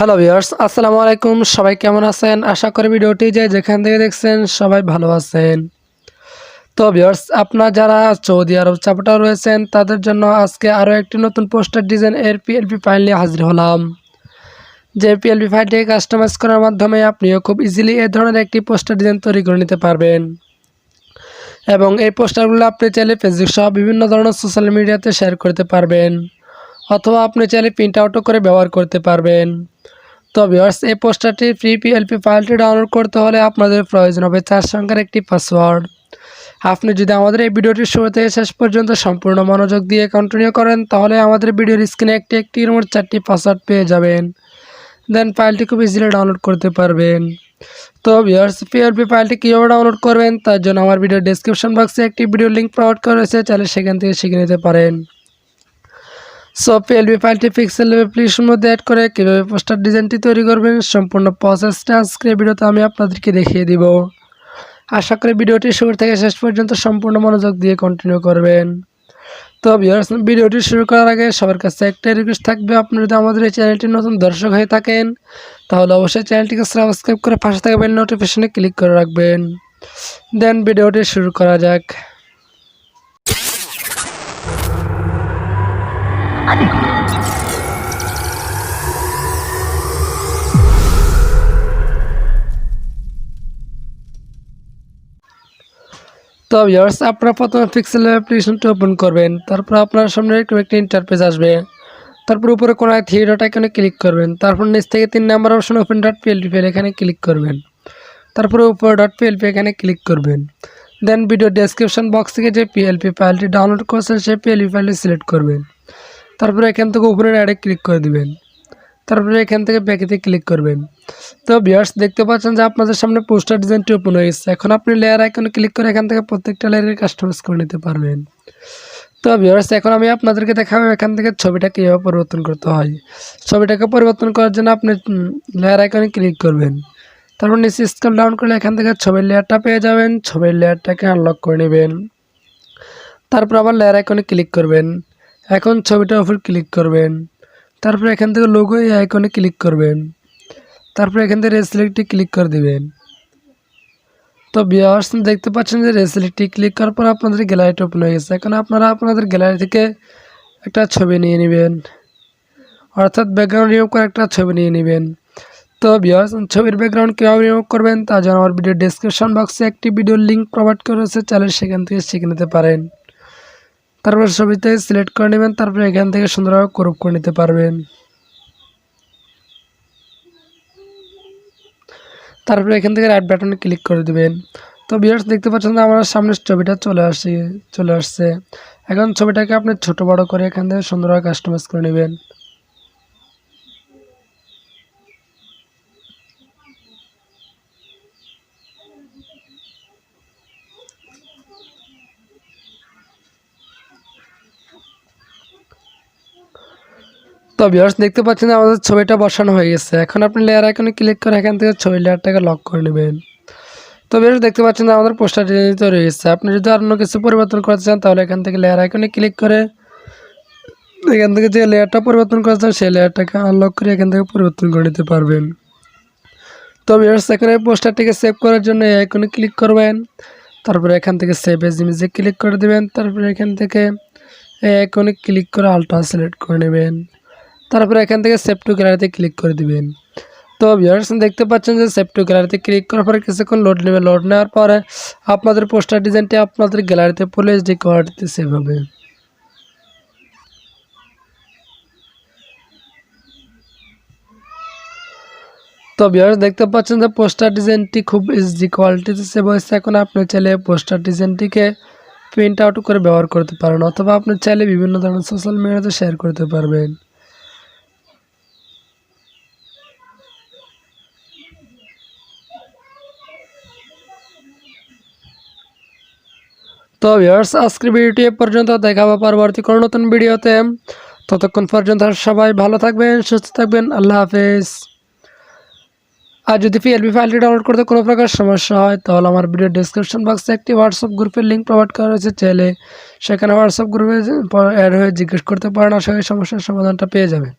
Hello viewers আসসালামু আলাইকুম। সবাই কেমন আছেন? আশা করি ভিডিওটি যে যেখান থেকে দেখছেন সবাই ভালো আছেন। তো ভিউয়ার্স আপনার যারা সৌদি আরব চাপটা রয়েছেন, তাদের জন্য আজকে আরও একটি নতুন পোস্টার ডিজাইন এর পিএলপি ফাইল নিয়ে হাজির হলাম। যে পিএলপি ফাইলটি কাস্টমাইজ করার মাধ্যমে আপনিও খুব ইজিলি এ ধরনের একটি পোস্টার ডিজাইন তৈরি করে নিতে পারবেন। এবং এই পোস্টারগুলো আপনি চাইলে ফেসবুক সহ বিভিন্ন ধরনের সোশ্যাল মিডিয়াতে শেয়ার করতে পারবেন। অথবা আপনি চাইলে প্রিন্ট আউটও করে ব্যবহার করতে পারবেন। তো ভিউয়ার্স এই পোস্টারটি ফ্রি পিএলপি ফাইলটি ডাউনলোড করতে হলে আপনাদের প্রয়োজন হবে চার সংখ্যার একটি পাসওয়ার্ড। আপনি যদি আমাদের এই ভিডিওটি শুরু থেকে শেষ পর্যন্ত সম্পূর্ণ মনোযোগ দিয়ে কন্টিনিউ করেন, তাহলে আমাদের ভিডিওর স্ক্রিনে একটি একটি মোট চারটি পাসওয়ার্ড পেয়ে যাবেন। দেন ফাইলটি খুব ইজিলি ডাউনলোড করতে পারবেন। তো ভিউয়ার্স পিএলপি ফাইলটি কীভাবে ডাউনলোড করবেন, তার জন্য আমার ভিডিও ডিসক্রিপশন বক্সে একটি ভিডিও লিঙ্ক প্রোভাইড করা রয়েছে, চাইলে সেখান থেকে শিখে নিতে পারেন। সো পিএলবি ফাইলটি পিক্সেল অ্যাপ্লিকেশন মধ্যে অ্যাড করে কীভাবে পোস্টার ডিজাইনটি তৈরি করবেন সম্পূর্ণ প্রসেসটা আজকের ভিডিওতে আমি আপনাদেরকে দেখিয়ে দিব। আশা করি ভিডিওটি শুরু থেকে শেষ পর্যন্ত সম্পূর্ণ মনোযোগ দিয়ে কন্টিনিউ করবেন। তো ভিডিওটি শুরু করার আগে সবার কাছে একটাই রিকোয়েস্ট থাকবে, আপনি যদি আমাদের এই চ্যানেলটি নতুন দর্শক হয়ে থাকেন, তাহলে অবশ্যই চ্যানেলটিকে সাবস্ক্রাইব করে পাশে থাকা বেল নোটিফিকেশনে ক্লিক করে রাখবেন। দেন ভিডিওটি শুরু করা যাক। তো ভিউয়ার্স আপনারা প্রথমে পিক্সেল অ্যাপ্লিকেশনটি ওপেন করবেন, তারপর আপনার সামনে একটু একটি ইন্টারপেজ আসবে। তারপর উপরে কোনো থ্রি ডট আইকনে ক্লিক করবেন, তারপর নিচ থেকে তিন number option open dot PLP এখানে ক্লিক করবেন। তারপরে উপরে ডট পিএলপি এখানে ক্লিক করবেন। দেন ভিডিও ডেসক্রিপশন বক্স থেকে যে পিএলপি ফাইলটি ডাউনলোড করছেন, সেই পিএলপি ফাইলটি সিলেক্ট করবেন। তারপরে এখান থেকে উপরের অ্যাডে ক্লিক করে দিবেন। তারপরে এখান থেকে ব্যাকেতে ক্লিক করবেন। তো ভিউয়ার্স দেখতে পাচ্ছেন যে আপনাদের সামনে পোস্টার ডিজাইনটি ওপেন হয়ে গেছে। এখন আপনি লেয়ার আইকনে ক্লিক করে এখান থেকে প্রত্যেকটা লেয়ারের কাস্টমাইজ করে নিতে পারবেন। তো ভিউয়ার্স এখন আমি আপনাদেরকে দেখাবো এখান থেকে ছবিটা কীভাবে পরিবর্তন করতে হয়। ছবিটাকে পরিবর্তন করার জন্য আপনি লেয়ার আইকনে ক্লিক করবেন। তারপর নিচে স্কেল ডাউন করলে এখান থেকে ছবির লেয়ারটা পেয়ে যাবেন। ছবির লেয়ারটাকে আনলক করে নেবেন। তারপর আবার লেয়ার আইকনে ক্লিক করবেন। এখন ছবিটার উপর ক্লিক করবেন। তারপর এখান থেকে লোগো এই আইকনে ক্লিক করবেন। তারপর এখান থেকে রেসিলেক্টটি ক্লিক করে দিবেন। তো বিয়ার্স দেখতে পাচ্ছেন যে রেসিলেক্টটি ক্লিক করার পর আপনাদের গ্যালারিটা ওপেন হয়ে গেছে। এখন আপনারা আপনাদের গ্যালারি থেকে একটা ছবি নিয়ে নেবেন। অর্থাৎ ব্যাকগ্রাউন্ড রিমুভ করে একটা ছবি নিয়ে নেবেন। তো বিয়ার্স ছবির ব্যাকগ্রাউন্ড কীভাবে রিমুভ করবেন তা জন্য আমার ভিডিও ডিসক্রিপশন বক্সে একটি ভিডিও লিঙ্ক প্রোভাইড করেছে চাইলে সেখান থেকে শিখে নিতে পারেন। তারপর ছবিতে সিলেক্ট করে নেবেন, তারপরে এখান থেকে সুন্দরভাবে ক্রপ করে নিতে পারবেন। তারপরে এখান থেকে রাইট বাটনে ক্লিক করে দেবেন। তো বিয়ার্স দেখতে পাচ্ছেন আমার সামনে ছবিটা চলে আসছে চলে আসছে। এখন ছবিটাকে আপনি ছোট বড় করে এখান থেকে সুন্দরভাবে কাস্টমাইজ করে নেবেন। তো ভিউয়ার্স দেখতে পাচ্ছেন আমাদের ছবিটা বসানো হয়ে গেছে। এখন আপনি লেয়ার আইকনে ক্লিক করে এখান থেকে ছবি লেয়ারটাকে লক করে নেবেন। তো ভিউয়ার্স দেখতে পাচ্ছেন আমাদের পোস্টারটি তৈরি হয়ে গেছে আপনি যদি অন্য কিছু পরিবর্তন করতে চান, তাহলে এখান থেকে লেয়ার আইকনে ক্লিক করে এখান থেকে যে লেয়ারটা পরিবর্তন করতে চান সেই লেয়ারটাকে আনলক করে এখান থেকে পরিবর্তন করে নিতে পারবেন। তো ভিউয়ার্স এখানে পোস্টারটিকে সেভ করার জন্য এই আইকনে ক্লিক করবেন। তারপরে এখান থেকে সেভ এজ ইমেজে ক্লিক করে দেবেন। তারপরে এখান থেকে এই আইকনে ক্লিক করে আলট্রা সিলেক্ট করে নেবেন। তারপরে এখান থেকে সেভ টু গ্যালারিতে ক্লিক করে দিবেন। তো ভিউয়ার্স দেখতে পাচ্ছেন যে সেভ টু গ্যালারিতে ক্লিক করার পরে কিছুক্ষণ লোড নেবে। লোড নেওয়ার পরে আপনাদের পোস্টার ডিজাইনটি আপনাদের গ্যালারিতে ফুল এইচডি কোয়ালিটিতে সেভ হবে। তো ভিউয়ার্স দেখতে পাচ্ছেন যে পোস্টার ডিজাইনটি খুব এইচডি কোয়ালিটিতে সেভ হয়েছে। এখন আপনি চাইলে পোস্টার ডিজাইনটিকে প্রিন্ট আউট করে ব্যবহার করতে পারেন, অথবা আপনি চাইলে বিভিন্ন ধরনের সোশ্যাল মিডিয়াতে শেয়ার করতে পারবেন। তো ভিউয়ার্স আজকের ভিডিওটি এ পর্যন্ত। দেখাবো পরবর্তী কোনো নতুন ভিডিওতে। ততক্ষণ পর্যন্ত সবাই ভালো থাকবেন, সুস্থ থাকবেন। আল্লাহ হাফেজ। আর যদি পিএলবি ফাইলটি ডাউনলোড করতে কোনো প্রকার সমস্যা হয়, তাহলে আমার ভিডিও ডিসক্রিপশন বক্সে একটি হোয়াটসঅ্যাপ গ্রুপের লিঙ্ক প্রোভাইড করা রয়েছে। চাইলে সেখানে হোয়াটসঅ্যাপ গ্রুপে অ্যাড হয়ে জিজ্ঞেস করতে পারেন, আশা করি সমস্যার সমাধানটা পেয়ে যাবেন।